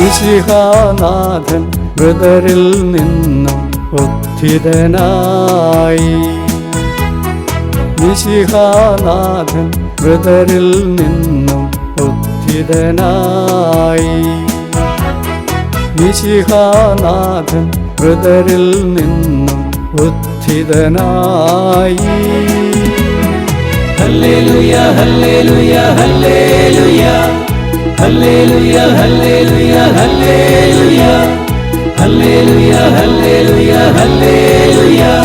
മിശിഹാനാഥൻ മൃതരിൽ നിന്നും ഉദ്ധിതനായി. മിശിഹാനാഥൻ മൃതരിൽ നിന്നും ഉദ്ധിതനായി. മിശിഹാനാഥൻ മൃതരിൽ നിന്നും ഉദ്ധിതനായി. Hallelujah hallelujah hallelujah. Hallelujah hallelujah hallelujah hallelujah hallelujah hallelujah